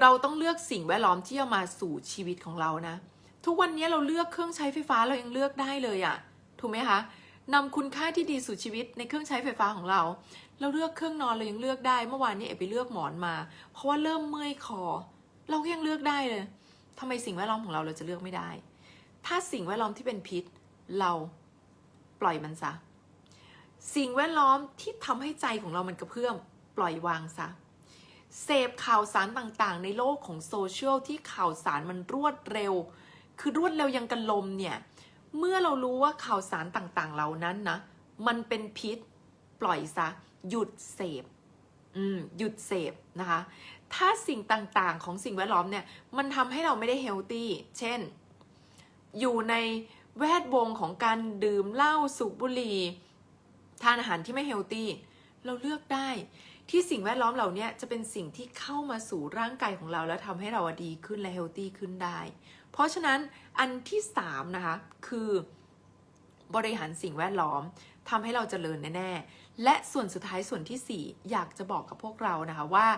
เราต้องเลือกสิ่งแวดล้อมที่จะมาสู่ชีวิตของเรานะ ทุกวันนี้เราเลือกเครื่องใช้ไฟฟ้าเรายังเลือกได้เลยอะถูกไหมคะนำคุณค่าที่ดีสู่ชีวิตในเครื่องใช้ไฟฟ้าของเรา เราเลือกเครื่องนอนเรายังเลือกได้ เมื่อวานนี้เอไปเลือกหมอนมา เพราะว่าเริ่มเมื่อยคอ เราก็ยังเลือกได้เลยทำไมสิ่งแวดล้อมของเราเราจะเลือกไม่ได้ ถ้าสิ่งแวดล้อมที่เป็นพิษ เราปล่อยมันซะ สิ่งแวดล้อมที่ทำให้ใจของเรามันกระเพื่อม ปล่อยวางซะ เสพข่าวสารต่างๆ ในโลกของโซเชียลที่ข่าวสารมันรวดเร็ว คือรวดเร็วยังกันลมเนี่ย เมื่อเรารู้ว่าข่าวสารต่างๆ เหล่านั้นนะ มันเป็นพิษ ปล่อยซะ หยุดเสพ อืม หยุดเสพนะคะ ถ้าสิ่งต่างๆ ของสิ่งแวดล้อมเนี่ย มันทำให้เราไม่ได้เฮลตี้ เช่น อยู่ในแวดวงของการดื่มเหล้าสูบบุหรี่ทานอาหารที่ไม่เฮลตี้ เราเลือกได้ ที่สิ่งแวดล้อมเหล่านี้จะเป็นสิ่งที่เข้ามาสู่ร่างกายของเรา แล้วทำให้เราดีขึ้นและเฮลตี้ขึ้นได้ เพราะฉะนั้นอันที่สามนะคะคือบริหารสิ่งแวดล้อมทำให้เราเจริญแน่ๆ และส่วนสุดท้ายส่วนที่สี่อยากจะบอกกับพวกเรานะคะว่า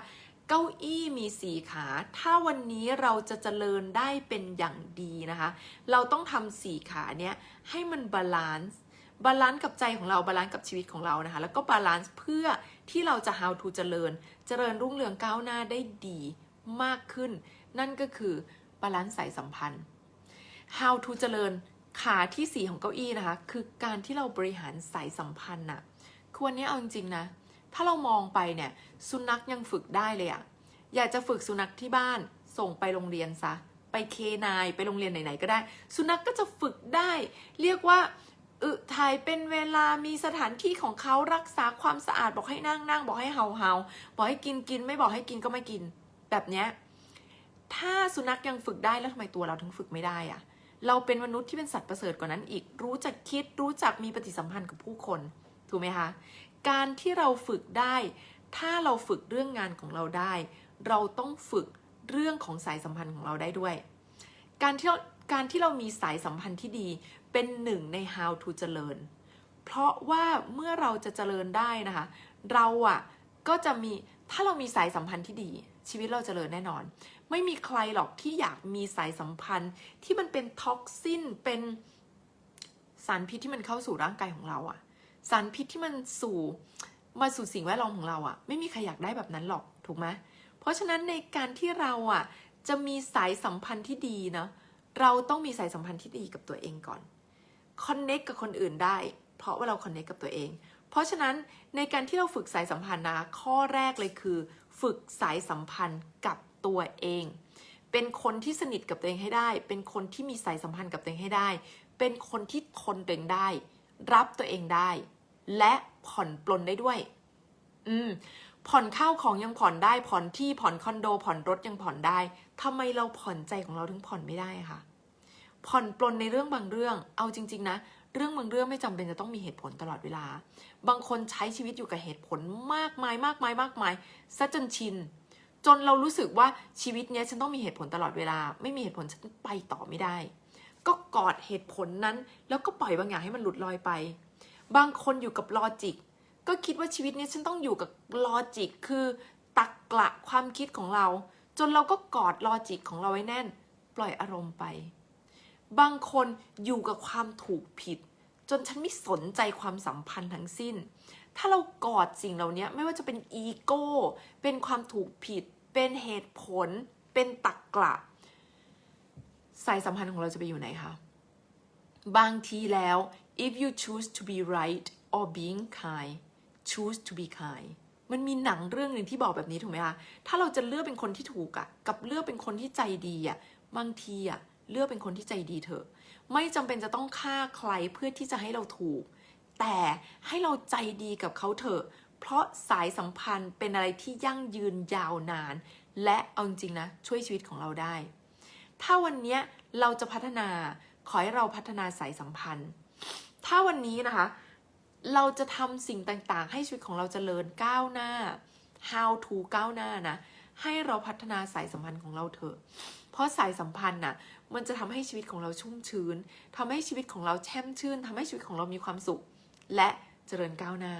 เก้าอี้มีสี่ขา ถ้าวันนี้เราจะเจริญได้เป็นอย่างดีนะคะ เราต้องทำสี่ขาเนี้ยให้มันบาลานซ์ บาลานซ์กับใจของเราบาลานซ์กับชีวิตของเรานะคะ แล้วก็บาลานซ์เพื่อที่เราจะ how to เจริญ เจริญรุ่งเรืองก้าวหน้าได้ดีมากขึ้น นั่นก็คือบาลานซ์สายสัมพันธ์ how to เจริญขาที่สี่ของเก้าอี้นะคะ คือการที่เราบริหารสายสัมพันธ์น่ะคือวันนี้เอาจริงๆนะ ถ้าเรามองไปเนี่ยสุนัขยังฝึกได้เลยอะอยากจะฝึกสุนัขที่บ้านส่งไปโรงเรียนซะไปเคนายไปโรงเรียนไหนๆก็ได้ สุนัขกก็จะฝึกได้ เรียกว่า อึถ่ายเป็นเวลามีสถานที่ของเขารักษาความสะอาดบอกให้นั่งนั่งบอกให้เห่าเห่าบอกให้กินกินไม่บอกให้กินก็ไม่กิน แบบเนี้ยถ้าสุนัขยังฝึกได้แล้วทำไมตัวเราถึงฝึกไม่ได้อะเราเป็นมนุษย์ที่เป็นสัตว์ประเสริฐกว่านั้นอีกรู้จักคิดรู้จักมีปฏิสัมพันธ์กับผู้คนถูกไหมคะการที่เราฝึกได้ ถ้าเราฝึกเรื่องงานของเราได้ เราต้องฝึกเรื่องของสายสัมพันธ์ของเราได้ด้วย การที่เรา การที่เรามีสายสัมพันธ์ที่ดีเป็นหนึ่งใน how to เจริญ เพราะว่าเมื่อเราจะเจริญได้นะคะ เราอะ่ะก็จะมีถ้าเรามีสายสัมพันธ์ที่ดี ชีวิตเราเจริญแน่นอน ไม่มีใครหรอกที่อยากมีสายสัมพันธ์ที่มันเป็นท็อกซินเป็นสารพิษที่มันเข้าสู่ร่างกายของเราอะ่ะ สารพิษที่มันสู่มาสู่สิ่งแวดล้อมของเราอะ่ะ ไม่มีใครอยากได้แบบนั้นหรอกถูกไหมเพราะฉะนั้นในการที่เราอะจะมีสายสัมพันธ์ที่ดีเนาะ เราต้องมีสายสัมพันธ์ที่ดีกับตัวเองก่อนคอนเน็กกับคนอื่นได้ เพราะว่าเราคอนเน็กกับตัวเอง เพราะฉะนั้นในการที่เราฝึกสายสัมพันธ์นะข้อแรกเลยคือ ฝึกสายสัมพันธ์กับตัวเอง เป็นคนที่สนิทกับตัวเองให้ได้ เป็นคนที่มีสายสัมพันธ์กับตัวเองให้ได้ เป็นคนที่ทนตัวเองได้ รับตัวเองได้ และผ่อนปลนได้ด้วย อืมผ่อนข้าวของยังผ่อนได้ผ่อนที่ผ่อนคอนโดผ่อนรถยังผ่อนได้ทำไมเราผ่อนใจของเราถึงผ่อนไม่ได้คะ ผ่อนปลนในเรื่องบางเรื่อง เอาจริง ๆ นะ เรื่องบางเรื่องไม่จำเป็นจะต้องมีเหตุผลตลอดเวลา บางคนใช้ชีวิตอยู่กับเหตุผลมากมายมากมายมากมายซะจนชิน จนเรารู้สึกว่าชีวิตเนี้ยฉันต้องมีเหตุผลตลอดเวลา ไม่มีเหตุผลฉันไปต่อไม่ได้ ก็กอดเหตุผลนั้น แล้วก็ปล่อยบางอย่างให้มันหลุดลอยไป บางคนอยู่กับลอจิก ก็คิดว่าชีวิตเนี้ยฉันต้องอยู่กับลอจิก คือตักกละความคิดของเรา จนเราก็กอดลอจิกของเราไว้แน่น ปล่อยอารมณ์ไป บางคนอยู่กับความถูกผิด จนฉันไม่สนใจความสัมพันธ์ทั้งสิ้น ถ้าเรากอดสิ่งเหล่านี้ไม่ว่าจะเป็นอีโก้ เป็นความถูกผิด เป็นเหตุผล เป็นตักกละสายสัมพันธ์ของเราจะไปอยู่ไหนคะ บางทีแล้ว if you choose to be right or being kind choose to be kind มันมีหนังเรื่องหนึ่งที่บอกแบบนี้ถูกไหมคะ ถ้าเราจะเลือกเป็นคนที่ถูกอะกับเลือกเป็นคนที่ใจดีอะบางทีอะ เลือกเป็นคนที่ใจดีเถอะ ไม่จำเป็นจะต้องฆ่าใครเพื่อที่จะให้เราถูก แต่ให้เราใจดีกับเขาเถอะ เพราะสายสัมพันธ์เป็นอะไรที่ยั่งยืนยาวนาน และเอาจริงนะช่วยชีวิตของเราได้ ถ้าวันนี้เราจะพัฒนาขอให้เราพัฒนาสายสัมพันธ์ ถ้าวันนี้นะคะ เราจะทำสิ่งต่างๆ ให้ชีวิตของเราเจริญก้าวหน้า how to ก้าวหน้านะ ให้เราพัฒนาสายสัมพันธ์ของเราเถอะ เพราะสายสัมพันธ์น่ะมันจะทำให้ชีวิตของเราชุ่มชื้นทำให้ชีวิตของเราแช่มชื่นทำให้ชีวิตของเรามีความสุข และเจริญก้าวหน้า